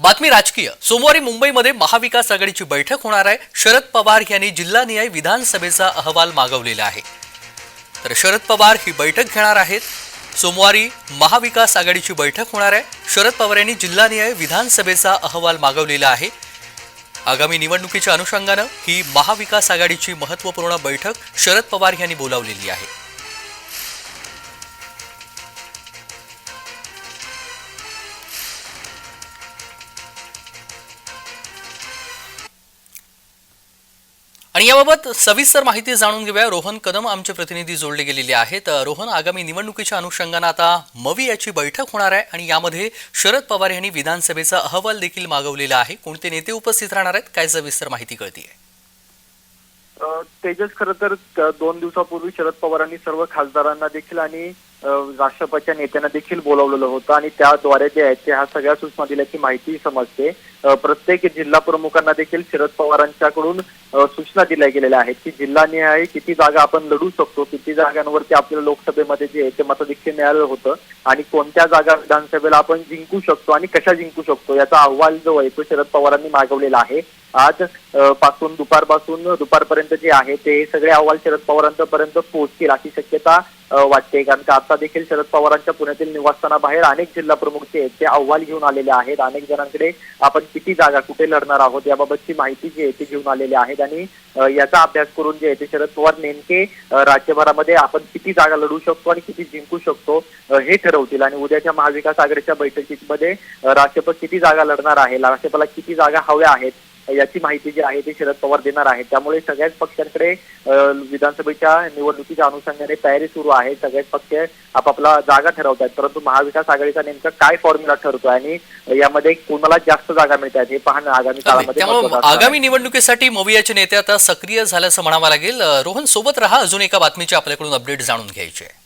बातमी राजकीय. सोमवारी मुंबईमध्ये महाविकास आघाडीची बैठक होणार आहे. शरद पवार यांनी जिल्हानिहाय विधानसभेचा अहवाल मागवलेला आहे. तर शरद पवार ही बैठक घेणार आहेत. सोमवारी महाविकास आघाडीची बैठक होणार आहे. शरद पवार यांनी जिल्हानिहाय विधानसभेचा अहवाल मागवलेला आहे. आगामी निवडणुकीच्या अनुषंगानं ही महाविकास आघाडीची महत्त्वपूर्ण बैठक शरद पवार यांनी बोलावलेली आहे. आणि याबाबत सविस्तर माहिती जाणून घेऊया. रोहन कदम आमचे प्रतिनिधी जोडले गेलेले आहेत. रोहन आगामी निवडणुकीच्या अनुषंगानं आता मवी याची बैठक होणार आहे आणि यामध्ये शरद पवार यांनी विधानसभेचा अहवाल देखील मागवलेला आहे. कोणते नेते उपस्थित राहणार आहेत काय सविस्तर माहिती कळतीये? तेजस खरं तर दोन दिवसापूर्वी शरद पवारांनी सर्व खासदारांना देखील आणि राष्ट्रपतीच्या नेत्यांना देखील बोलावलेलं होतं आणि त्याद्वारे जे आहेत ते ह्या सगळ्या सूचना दिल्याची माहिती समजते. प्रत्येक जिल्हा प्रमुखांना देखील शरद पवारांच्याकडून सूचना दिल्या गेलेल्या आहेत की जिल्हानिहाय किती जागा आपण लढू शकतो किती जागांवरती आपल्याला लोकसभेमध्ये जे आहे ते मतदेखील मिळालं होतं आणि कोणत्या जागा विधानसभेला आपण जिंकू शकतो आणि कशा जिंकू शकतो याचा अहवाल जो आहे तो शरद पवारांनी मागवलेला आहे. आज पासून दुपारपासून दुपारपर्यंत जे आहे ते सगळे अहवाल शरद पवारांपर्यंत पोहोचतील अशी शक्यता वाटते. कारण का आता देखील शरद पवारांच्या पुण्यातील निवासस्थानाबाहेर अनेक जिल्हा प्रमुख जे आहेत ते अहवाल घेऊन आलेले आहेत. अनेक जणांकडे आपण किती जागा कुठे लढणार आहोत याबाबतची माहिती जी आहे ती घेऊन आलेली आहेत आणि याचा अभ्यास करून जे आहे ते शरद पवार नेमके राज्यभरामध्ये आपण किती जागा लढू शकतो आणि किती जिंकू शकतो हे ठरवतील. आणि उद्याच्या महाविकास आघाडीच्या बैठकीमध्ये अ, राष्ट्रपती किती जागा लढणार आहे राष्ट्रपतीला किती जागा हव्या आहेत याची माहिती जी आहे ती शरद पवार देणार आहेत. त्यामुळे सगळ्याच पक्षांकडे विधानसभेच्या निवडणुकीच्या अनुषंगाने तयारी सुरू आहे. सगळेच पक्ष आपापला जागा ठरवत आहेत परंतु महाविकास आघाडीचा नेमका काय फॉर्म्युला ठरतोय आणि यामध्ये कोणाला जास्त जागा मिळत आहेत हे पाहणं आगामी काळामध्ये. आगामी निवडणुकीसाठी मवियाचे नेते आता सक्रिय झाल्याचं म्हणावं लागेल. रोहन सोबत रहा अजून एका बातमीची आपल्याकडून अपडेट जाणून घ्यायची. आहे